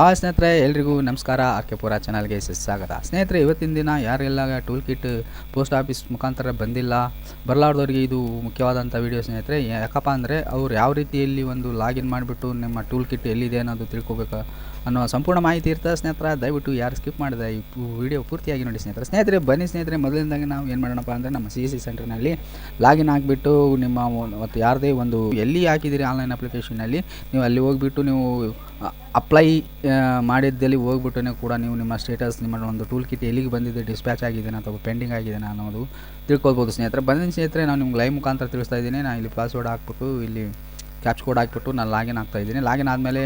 ಆ ಸ್ನೇಹಿತರೆ, ಎಲ್ರಿಗೂ ನಮಸ್ಕಾರ. ಆರ್ ಕೆ ಪುರ ಚಾನಲ್ಗೆ ಸ್ವಾಗತ ಸ್ನೇಹಿತರೆ, ಇವತ್ತಿನ ದಿನ ಯಾರೆಲ್ಲ, ಟೂಲ್ ಕಿಟ್, ಪೋಸ್ಟ್ ಆಫೀಸ್ ಮುಖಾಂತರ ಬಂದಿಲ್ಲ. ಬರಲಾರ್ದವ್ರಿಗೆ ಇದು ಮುಖ್ಯವಾದಂಥ ವಿಡಿಯೋ ಸ್ನೇಹಿತರೆ. ಯಾಕಪ್ಪ ಅಂದರೆ, ಅವ್ರು ಯಾವ ರೀತಿಯಲ್ಲಿ ಒಂದು ಲಾಗಿನ್ ಮಾಡಿಬಿಟ್ಟು ನಿಮ್ಮ ಟೂಲ್ ಕಿಟ್ ಎಲ್ಲಿದೆ ಅನ್ನೋದು ತಿಳ್ಕೊಬೇಕು ಅನ್ನೋ ಸಂಪೂರ್ಣ ಮಾಹಿತಿ ಇರ್ತದೆ ಸ್ನೇಹಿತರ. ದಯವಿಟ್ಟು ಯಾರು ಸ್ಕಿಪ್ ಮಾಡಿದೆ ಈ ವಿಡಿಯೋ ಪೂರ್ತಿಯಾಗಿ ನೋಡಿ ಸ್ನೇಹಿತರೆ. ಸ್ನೇಹಿತರೆ, ಬನ್ನಿ ಸ್ನೇಹಿತರೆ. ಮೊದಲಿಂದಾಗಿ ನಾವು ಏನು ಮಾಡೋಣಪ್ಪ ಅಂದರೆ, ನಮ್ಮ ಸಿ ಸಿ ಸೆಂಟರ್ನಲ್ಲಿ ಲಾಗಿನ್ ಆಗಿಬಿಟ್ಟು ನಿಮ್ಮ ಮತ್ತು ಯಾರದೇ ಒಂದು ಎಲ್ಲಿ ಹಾಕಿದ್ದೀರಿ ಆನ್ಲೈನ್ ಅಪ್ಲಿಕೇಶನಲ್ಲಿ ನೀವು ಅಲ್ಲಿ ಹೋಗ್ಬಿಟ್ಟು ನೀವು ಅಪ್ಲೈ ಮಾಡಿದ್ದಲ್ಲಿ ಹೋಗ್ಬಿಟ್ಟು ಕೂಡ ನೀವು ನಿಮ್ಮ ಸ್ಟೇಟಸ್ ನಿಮ್ಮ ಒಂದು ಟೂಲ್ ಕಿಟ್ ಎಲ್ಲಿಗೆ ಬಂದಿದೆ ಡಿಸ್ಪ್ಯಾಚ್ ಆಗಿದೆ ಅಥವಾ ಪೆಂಡಿಂಗ್ ಆಗಿದೆ ಅನ್ನೋದು ತಿಳ್ಕೊಳ್ಬೋದು ಸ್ನೇಹಿತರೆ. ಬಂದಿನ ಸ್ನೇಹಿತರೆ, ನಾನು ನಿಮ್ಗೆ ಲೈವ್ ಮುಖಾಂತರ ತಿಳಿಸ್ತಾ ಇದ್ದೀನಿ. ನಾನು ಇಲ್ಲಿ ಪಾಸ್ವರ್ಡ್ ಹಾಕ್ಬಿಟ್ಟು, ಇಲ್ಲಿ ಕ್ಯಾಪ್ಚ್ ಕೋಡ್ ಹಾಕ್ಬಿಟ್ಟು, ನಾನು ಲಾಗಿನ್ ಆಗ್ತಾ ಇದ್ದೀನಿ. ಲಾಗಿನ್ ಆದಮೇಲೆ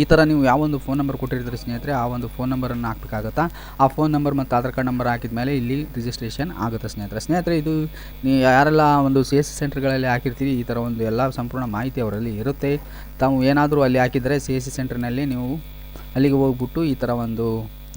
ಈ ಥರ ನೀವು ಯಾವೊಂದು ಫೋನ್ ನಂಬರ್ ಕೊಟ್ಟಿರ್ತೀರಿ ಸ್ನೇಹಿತರೆ, ಆ ಒಂದು ಫೋನ್ ನಂಬರನ್ನು ಹಾಕ್ಬೇಕಾಗುತ್ತಾ? ಆ ಫೋನ್ ನಂಬರ್ ಮತ್ತು ಆಧಾರ್ ಕಾರ್ಡ್ ನಂಬರ್ ಹಾಕಿದ ಮೇಲೆ ಇಲ್ಲಿ ರಿಜಿಸ್ಟ್ರೇಷನ್ ಆಗುತ್ತೆ ಸ್ನೇಹಿತರೆ. ಸ್ನೇಹಿತರೆ, ಇದು ನೀವು ಯಾರೆಲ್ಲ ಒಂದು ಸಿ ಎಸ್ ಸಿ ಸೆಂಟರ್ಗಳಲ್ಲಿ ಹಾಕಿರ್ತೀರಿ, ಈ ಥರ ಒಂದು ಎಲ್ಲ ಸಂಪೂರ್ಣ ಮಾಹಿತಿ ಅವರಲ್ಲಿ ಇರುತ್ತೆ. ತಾವು ಏನಾದರೂ ಅಲ್ಲಿ ಹಾಕಿದರೆ ಸಿ ಎಸ್ ಸಿ ಸೆಂಟರ್ನಲ್ಲಿ ನೀವು ಅಲ್ಲಿಗೆ ಹೋಗ್ಬಿಟ್ಟು ಈ ಥರ ಒಂದು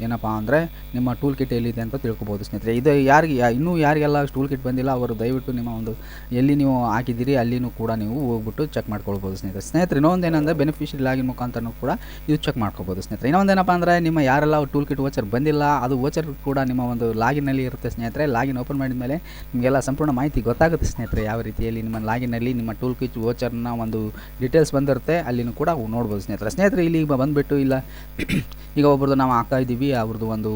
ಏನಪ್ಪ ಅಂದರೆ ನಿಮ್ಮ ಟೂಲ್ ಕಿಟ್ ಎಲ್ಲಿದೆ ಅಂತ ತಿಳ್ಕೊಬೋದು ಸ್ನೇಹಿತರೆ. ಇದು ಯಾರಿಗೆ ಇನ್ನೂ ಯಾರಿಗೆಲ್ಲ ಟೂಲ್ ಕಿಟ್ ಬಂದಿಲ್ಲ, ಅವರು ದಯವಿಟ್ಟು ನಿಮ್ಮ ಒಂದು ಎಲ್ಲಿ ನೀವು ಹಾಕಿದ್ದೀರಿ, ಅಲ್ಲಿನೂ ಕೂಡ ನೀವು ಹೋಗ್ಬಿಟ್ಟು ಚೆಕ್ ಮಾಡ್ಕೊಳ್ಬೋದು ಸ್ನೇಹಿತರೆ. ಸ್ನೇಹಿತರೆ ಇನ್ನೊಂದು ಏನಂದರೆ ಬೆನಿಫಿಷರಿ ಲಾಗಿನ್ ಮುಖಾಂತರನೂ ಕೂಡ ಇದು ಚೆಕ್ ಮಾಡ್ಕೊಬೋದು ಸ್ನೇಹಿತರೆ. ಇನ್ನೊಂದು ಏನಪ್ಪ ಅಂದರೆ ನಿಮ್ಮ ಯಾರೆಲ್ಲ ಟೂಲ್ ಕಿಟ್ ವೋಚರ್ ಬಂದಿಲ್ಲ, ಅದು ವೋಚರ್ ಕೂಡ ನಿಮ್ಮ ಒಂದು ಲಾಗಿನಲ್ಲಿ ಇರುತ್ತೆ ಸ್ನೇಹಿತರೆ. ಲಾಗಿನ್ ಓಪನ್ ಮಾಡಿದ ಮೇಲೆ ನಿಮಗೆಲ್ಲ ಸಂಪೂರ್ಣ ಮಾಹಿತಿ ಗೊತ್ತಾಗುತ್ತೆ ಸ್ನೇಹಿತರೆ ಯಾವ ರೀತಿಯಲ್ಲಿ ನಿಮ್ಮ ಲಾಗಿನಲ್ಲಿ ನಿಮ್ಮ ಟೂಲ್ ಕಿಟ್ ವೋಚರ್ನ ಒಂದು ಡೀಟೇಲ್ಸ್ ಬಂದಿರುತ್ತೆ, ಅಲ್ಲಿನೂ ಕೂಡ ನೋಡ್ಬೋದು ಸ್ನೇಹಿತರೆ. ಸ್ನೇಹಿತರೆ, ಇಲ್ಲಿ ಬಂದುಬಿಟ್ಟು ಇಲ್ಲ. ಈಗ ಒಬ್ರದ್ದು ನಾವು ಹಾಕ್ತಾ ಇದ್ದೀವಿ. ಅವ್ರದ್ದು ಒಂದು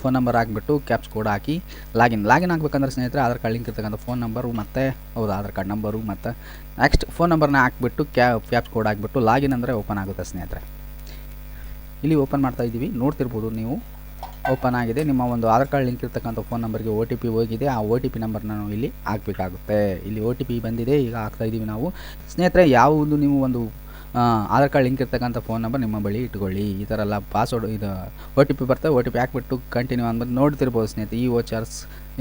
ಫೋನ್ ನಂಬರ್ ಹಾಕ್ಬಿಟ್ಟು ಕ್ಯಾಪ್ಸ್ ಕೋಡ್ ಹಾಕಿ ಲಾಗಿನ್ ಲಾಗಿನ್ ಆಗಬೇಕಂದ್ರೆ ಸ್ನೇಹಿತರೆ, ಆಧಾರ್ ಕಾರ್ಡ್ ಲಿಂಕ್ ಇರ್ತಕ್ಕಂಥ ಫೋನ್ ನಂಬರು ಮತ್ತು ಹೌದು, ಆಧಾರ್ ಕಾರ್ಡ್ ನಂಬರು ಮತ್ತು ನೆಕ್ಸ್ಟ್ ಫೋನ್ ನಂಬರ್ನ ಹಾಕ್ಬಿಟ್ಟು ಕ್ಯಾ ಕ್ಯಾಪ್ಸ್ ಕೋಡ್ ಹಾಕ್ಬಿಟ್ಟು ಲಾಗಿನ್ ಅಂದರೆ ಓಪನ್ ಆಗುತ್ತೆ ಸ್ನೇಹಿತರೆ. ಇಲ್ಲಿ ಓಪನ್ ಮಾಡ್ತಾ ಇದ್ದೀವಿ. ನೋಡ್ತಿರ್ಬೋದು ನೀವು ಓಪನ್ ಆಗಿದೆ. ನಿಮ್ಮ ಒಂದು ಆಧಾರ್ ಕಾರ್ಡ್ ಲಿಂಕ್ ಇರ್ತಕ್ಕಂಥ ಫೋನ್ ನಂಬರ್ಗೆ ಒ ಟಿ ಪಿ ಹೋಗಿದೆ. ಆ ಒ ಟಿ ಪಿ ನಂಬರ್ನ ನಾವು ಇಲ್ಲಿ ಹಾಕಬೇಕಾಗುತ್ತೆ. ಇಲ್ಲಿ ಒ ಟಿ ಪಿ ಬಂದಿದೆ, ಈಗ ಹಾಕ್ತಾ ಇದ್ದೀವಿ ನಾವು. ಸ್ನೇಹಿತರೆ, ಯಾವುದು ನೀವು ಒಂದು ಆಧಾರ್ ಕಾರ್ಡ್ ಲಿಂಕ್ ಇರ್ತಕ್ಕಂಥ ಫೋನ್ ನಂಬರ್ ನಿಮ್ಮ ಬಳಿ ಇಟ್ಕೊಳ್ಳಿ. ಈ ಥರ ಎಲ್ಲ ಪಾಸ್ವರ್ಡ್ ಇದು ಒ ಟಿ ಪಿ ಬರ್ತದೆ ಒ ಟಿ ಪಿ ಹಾಕ್ಬಿಟ್ಟು ಕಂಟಿನ್ಯೂ ಅಂದ್ಬಿಟ್ಟು ನೋಡ್ತಿರ್ಬೋದು ಸ್ನೇಹಿತರೆ, ಈ ವೋಚರ್ಸ್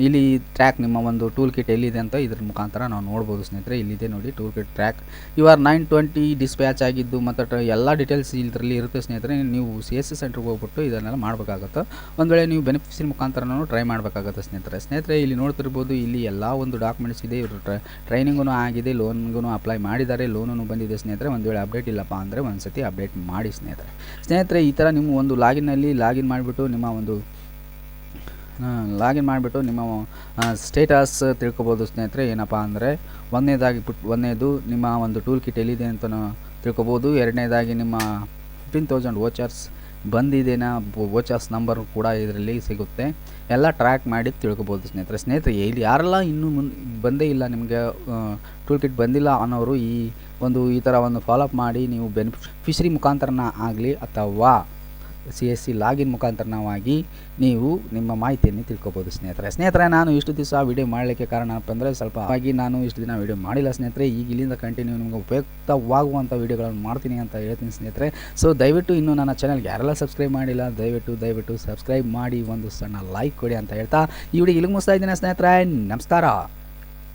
ಇಲ್ಲಿ ಟ್ರ್ಯಾಕ್ ನಿಮ್ಮ ಒಂದು ಟೂಲ್ ಕಿಟ್ ಎಲ್ಲಿದೆ ಅಂತ ಇದ್ರ ಮುಖಾಂತರ ನಾವು ನೋಡ್ಬೋದು ಸ್ನೇಹಿತರೆ. ಇಲ್ಲಿದೆ ನೋಡಿ ಟೂಲ್ ಕಿಟ್ ಟ್ರ್ಯಾಕ್ ಇವಾರ ನೈನ್ ಟ್ವೆಂಟಿ ಡಿಸ್ಪ್ಯಾಚ್ ಆಗಿದ್ದು ಮತ್ತು ಎಲ್ಲ ಡೀಟೇಲ್ಸ್ ಇದರಲ್ಲಿ ಇರುತ್ತೆ ಸ್ನೇಹಿತರೆ. ನೀವು ಸಿ ಎಸ್ ಸಿ ಸೆಂಟ್ರಿಗೆ ಹೋಗ್ಬಿಟ್ಟು ಇದನ್ನೆಲ್ಲ ಮಾಡಬೇಕಾಗುತ್ತೆ. ಒಂದು ವೇಳೆ ನೀವು ಬೆನಿಫಿಷರಿ ಮುಖಾಂತರನೂ ಟ್ರೈ ಮಾಡಬೇಕಾಗುತ್ತೆ ಸ್ನೇಹಿತರೆ. ಸ್ನೇಹಿತರೆ, ಇಲ್ಲಿ ನೋಡ್ತಿರ್ಬೋದು ಇಲ್ಲಿ ಎಲ್ಲ ಒಂದು ಡಾಕ್ಯುಮೆಂಟ್ಸ್ ಇದೆ. ಇವರು ಟ್ರೈನಿಂಗೂ ಆಗಿದೆ ಲೋನ್ಗೂ ಅಪ್ಲೈ ಮಾಡಿದ್ದಾರೆ ಲೋನು ಬಂದಿದೆ ಸ್ನೇಹಿತರೆ. ಒಂದು ವೇಳೆ ಅಪ್ಡೇಟ್ ಇಲ್ಲಪ್ಪ ಅಂದರೆ ಒಂದು ಸತಿ ಅಪ್ಡೇಟ್ ಮಾಡಿ ಸ್ನೇಹಿತರೆ. ಸ್ನೇಹಿತರೆ, ಈ ಥರ ನಿಮ್ಮ ಒಂದು ಲಾಗಿನ್ನಲ್ಲಿ ಲಾಗಿನ್ ಮಾಡಿಬಿಟ್ಟು ನಿಮ್ಮ ಒಂದು ಲಾಗಿನ್ ಮಾಡಿಬಿಟ್ಟು ನಿಮ್ಮ ಸ್ಟೇಟಸ್ ತಿಳ್ಕೊಬೋದು ಸ್ನೇಹಿತರೆ, ಏನಪ್ಪ ಅಂದರೆ ಒಂದನೇದಾಗಿ ಬಿಟ್ಟು ಒಂದನೇದು ನಿಮ್ಮ ಒಂದು ಟೂಲ್ ಕಿಟ್ ಎಲ್ಲಿದೆ ಅಂತ ತಿಳ್ಕೊಬೋದು. ಎರಡನೇದಾಗಿ ನಿಮ್ಮ ಫಿಫ್ಟೀನ್ ತೌಸಂಡ್ ವೋಚರ್ಸ್ ಬಂದಿದೆನಾ ವೋಚರ್ಸ್ ನಂಬರ್ ಕೂಡ ಇದರಲ್ಲಿ ಸಿಗುತ್ತೆ. ಎಲ್ಲ ಟ್ರ್ಯಾಕ್ ಮಾಡಿ ತಿಳ್ಕೊಬೋದು ಸ್ನೇಹಿತರೆ. ಸ್ನೇಹಿತರೆ, ಇಲ್ಲಿ ಯಾರೆಲ್ಲ ಇನ್ನೂ ಮುನ್, ಬಂದೇ ಇಲ್ಲ ನಿಮಗೆ ಟೂಲ್ ಕಿಟ್ ಬಂದಿಲ್ಲ ಅನ್ನೋರು ಈ ಒಂದು, ಈ ಥರ ಒಂದು ಫಾಲೋಅಪ್ ಮಾಡಿ ನೀವು ಬೆನಿಫಿಷರಿ ಮುಖಾಂತರನ ಆಗಲಿ ಅಥವಾ ಸಿ ಎಸ್ ಸಿ ಲಾಗಿನ್ ಮುಖಾಂತರನವಾಗಿ ನೀವು ನಿಮ್ಮ ಮಾಹಿತಿಯನ್ನು ತಿಳ್ಕೊಬೋದು ಸ್ನೇಹಿತರೆ. ಸ್ನೇಹಿತರೆ, ನಾನು ಇಷ್ಟು ದಿವಸ ವಿಡಿಯೋ ಮಾಡಲಿಕ್ಕೆ ಕಾರಣ ಅಂದರೆ ಸ್ವಲ್ಪ ಹಾಗಾಗಿ ನಾನು ಇಷ್ಟು ದಿನ ವಿಡಿಯೋ ಮಾಡಿಲ್ಲ ಸ್ನೇಹಿತರೆ. ಈಗ ಇಲ್ಲಿಂದ ಕಂಟಿನ್ಯೂ ನಿಮಗೆ ಉಪಯುಕ್ತವಾಗುವಂಥ ವಿಡಿಯೋಗಳನ್ನು ಮಾಡ್ತೀನಿ ಅಂತ ಹೇಳ್ತೀನಿ ಸ್ನೇಹಿತರೆ. ಸೊ ದಯವಿಟ್ಟು ಇನ್ನೂ ನನ್ನ ಚಾನಲ್ಗೆ ಯಾರೆಲ್ಲ ಸಬ್ಸ್ಕ್ರೈಬ್ ಮಾಡಿಲ್ಲ, ದಯವಿಟ್ಟು ದಯವಿಟ್ಟು ಸಬ್ಸ್ಕ್ರೈಬ್ ಮಾಡಿ ಒಂದು ಸಣ್ಣ ಲೈಕ್ ಕೊಡಿ ಅಂತ ಹೇಳ್ತಾ ಈ ವಿಡಿಯೋ ಇಲ್ಲಿಗೆ ಮುಗಿಸ್ತಾ ಇದ್ದೀನಿ ಸ್ನೇಹಿತರೆ. ನಮಸ್ಕಾರ.